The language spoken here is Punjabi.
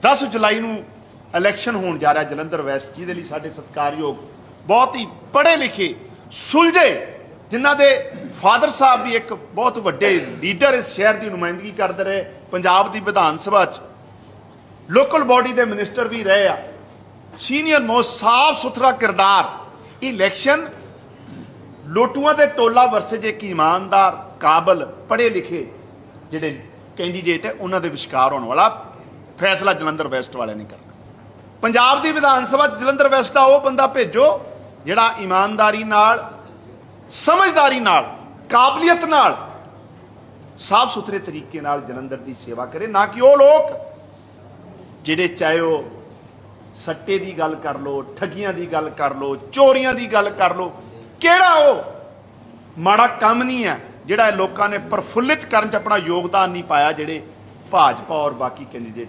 10 ਜੁਲਾਈ ਨੂੰ ਇਲੈਕਸ਼ਨ ਹੋਣ ਜਾ ਰਿਹਾ ਜਲੰਧਰ ਵੈਸਟ, ਜਿਹਦੇ ਲਈ ਸਾਡੇ ਸਤਿਕਾਰਯੋਗ ਬਹੁਤ ਹੀ ਪੜ੍ਹੇ ਲਿਖੇ, ਸੁਲਝੇ, ਜਿਨ੍ਹਾਂ ਦੇ ਫਾਦਰ ਸਾਹਿਬ ਵੀ ਇੱਕ ਬਹੁਤ ਵੱਡੇ ਲੀਡਰ ਇਸ ਸ਼ਹਿਰ ਦੀ ਨੁਮਾਇੰਦਗੀ ਕਰਦੇ ਰਹੇ, ਪੰਜਾਬ ਦੀ ਵਿਧਾਨ ਸਭਾ 'ਚ। ਲੋਕਲ ਬਾਡੀ ਦੇ ਮਿਨਿਸਟਰ ਵੀ ਰਹੇ ਆ। ਸੀਨੀਅਰ ਮੋਸਟ ਸਾਫ਼ ਸੁਥਰਾ ਕਿਰਦਾਰ। ਇਲੈਕਸ਼ਨ ਲੋਟੂਆਂ ਦੇ ਟੋਲਾ ਵਰਸੇ ਜੇ ਇੱਕ ਇਮਾਨਦਾਰ, ਕਾਬਲ, ਪੜ੍ਹੇ ਲਿਖੇ ਜਿਹੜੇ ਕੈਂਡੀਡੇਟ ਹੈ, ਉਹਨਾਂ ਦੇ ਵਿਚਕਾਰ ਹੋਣ ਵਾਲਾ ਫੈਸਲਾ ਜਲੰਧਰ ਵੈਸਟ ਵਾਲਿਆਂ ਨੇ ਕਰਨਾ। ਪੰਜਾਬ ਦੀ ਵਿਧਾਨ ਸਭਾ ਚ ਜਲੰਧਰ ਵੈਸਟ ਦਾ ਉਹ ਬੰਦਾ ਭੇਜੋ, ਜਿਹੜਾ ਇਮਾਨਦਾਰੀ ਨਾਲ, ਸਮਝਦਾਰੀ ਨਾਲ, ਕਾਬਲੀਅਤ ਨਾਲ ਸਾਫ਼ ਸੁਥਰੇ ਤਰੀਕੇ ਨਾਲ ਜਲੰਧਰ ਦੀ ਸੇਵਾ ਕਰੇ, ਨਾ ਕਿ ਉਹ ਲੋਕ, ਜਿਹੜੇ ਚਾਹੇ ਉਹ ਸੱਟੇ ਦੀ ਗੱਲ ਕਰ ਲੋ ਠੱਗੀਆਂ ਦੀ ਗੱਲ ਕਰ ਲੋ ਚੋਰੀਆਂ ਦੀ ਗੱਲ ਕਰ ਲੋ ਕਿਹੜਾ ਉਹ? ਮਾੜਾ ਕੰਮ ਨਹੀਂ ਹੈ, ਜਿਹੜਾ ਲੋਕਾਂ ਨੇ ਪ੍ਰਫੁੱਲਿਤ ਕਰਨ ਚ ਆਪਣਾ ਯੋਗਦਾਨ ਨਹੀਂ ਪਾਇਆ, ਜਿਹੜੇ ਭਾਜਪਾ ਔਰ ਬਾਕੀ ਕੈਂਡੀਡੇਟ